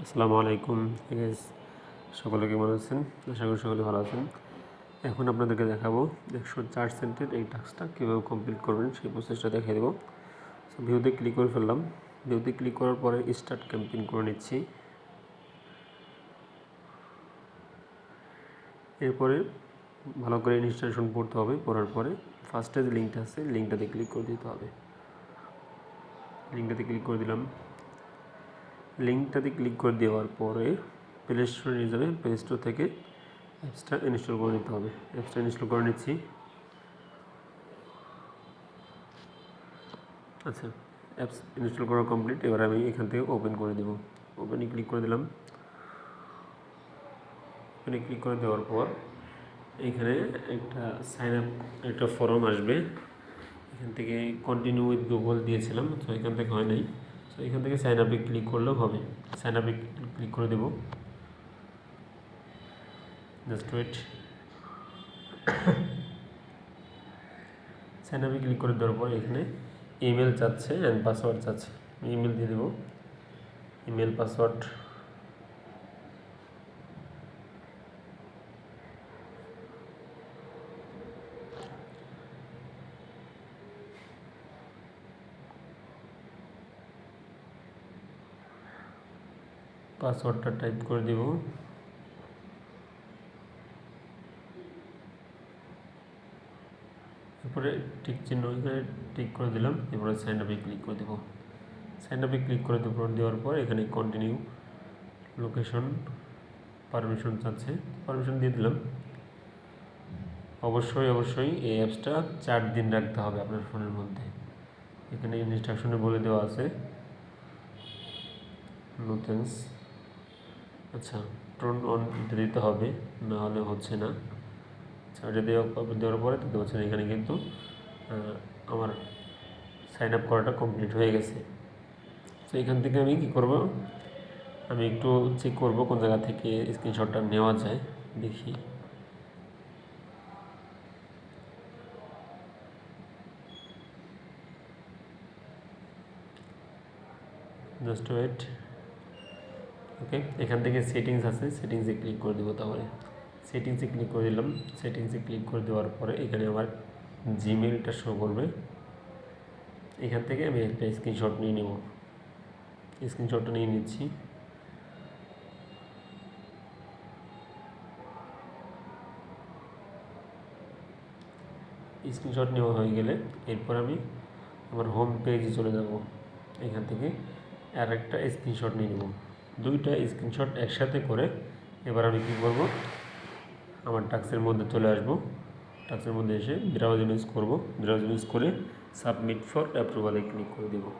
আসসালামু আলাইকুম সকলে কেমন আছেন? আশা করি সকলে ভালো আছেন। এখন আপনাদেরকে দেখাবো একশো চার সেন্টের এই টাস্কটা কীভাবে কমপ্লিট করবেন, সেই প্রসেসটা দেখিয়ে দেবো। ভিউতে ক্লিক করে ফেললাম। ভিউতে ক্লিক করার পরে স্টার্ট ক্যাম্পেইন করে নিচ্ছি। এরপরে ভালো করে ইনস্টলেশন পড়তে হবে, পড়ার পরে ফার্স্টে যে লিঙ্কটা আছে লিঙ্কটাতে ক্লিক করে দিতে হবে। লিঙ্কটাতে ক্লিক করে দিলাম। লিঙ্কটাতে ক্লিক করে দেওয়ার পরে প্লে স্টোরে নিয়ে যাবে। প্লে স্টোর থেকে অ্যাপসটা ইনস্টল করে নিতে হবে। অ্যাপসটা ইনস্টল করে নিচ্ছি। আচ্ছা অ্যাপস ইনস্টল করা কমপ্লিট এবার আমি এখান থেকে ওপেন করে দেব। ওপেনে ক্লিক করে দিলাম। ওপেনে ক্লিক করে দেওয়ার পর এখানে একটা সাইন আপ একটা ফর্ম আসবে। এখান থেকে কন্টিনিউ উইথ গুগল দিয়েছিলাম, তো এখান থেকে হয় নাই। তো এখান থেকে সাইন আপে ক্লিক করলেও হবে। সাইন আপে ক্লিক করে দেব। জাস্ট ওয়েট সাইন আপে ক্লিক করে দেওয়ার পর এখানে ইমেল চাচ্ছে অ্যান্ড পাসওয়ার্ড চাচ্ছে। ইমেল দিয়ে দেবো। ইমেল পাসওয়ার্ড পাসওয়ার্ডটা টাইপ করে দেব। এরপরে টিক চিহ্ন এখানে টিক করে দিলাম, এরপরে সাইন আপে ক্লিক করে দেবো। সাইন আপে ক্লিক করে দেবো, দেওয়ার পর এখানে কন্টিনিউ লোকেশন পারমিশন চাচ্ছে পারমিশন দিয়ে দিলাম। অবশ্যই অবশ্যই এই অ্যাপসটা চার দিন রাখতে হবে আপনার ফোনের মধ্যে। এখানে ইনস্ট্রাকশনে বলে দেওয়া আছে। নো থ্যাংকস আচ্ছা টোন অন দিতে হবে না হলে হচ্ছে না। আচ্ছা এটা দেওয়া দেওয়ার পরে দেখতে পাচ্ছেন এখানে কিন্তু আমার সাইন আপ করাটা কমপ্লিট হয়ে গেছে। তো এখান থেকে আমি কী করব? আমি একটু চেক করব কোন জায়গা থেকে স্ক্রিনশটটা নেওয়া যায়, দেখি। জাস্ট ওয়েট ওকে এখান থেকে সেটিংস আছে সেটিংসে ক্লিক করে দেবো তাহলে। সেটিংসে ক্লিক করে দিলাম সেটিংসে ক্লিক করে দেওয়ার পরে এখানে আমার জিমেলটা শো করবে। এখান থেকে আমি একটা স্ক্রিনশট নিয়ে নেব। স্ক্রিনশটটা নিয়ে নিচ্ছি। স্ক্রিনশট নেওয়া হয়ে গেলে এরপর আমি আমার হোম পেজে চলে যাব। এখান থেকে আর একটা স্ক্রিনশট নিয়ে নেব। দুইটা স্ক্রিনশট একসাথে করে এবার আমি কী করব? আমার টাক্সের মধ্যে চলে আসব। টাক্সের মধ্যে এসে ব্রাউজ ইউজ করব। ব্রাউজ ইউজ করে সাবমিট ফর অ্যাপ্রুভালে ক্লিক করে দেব।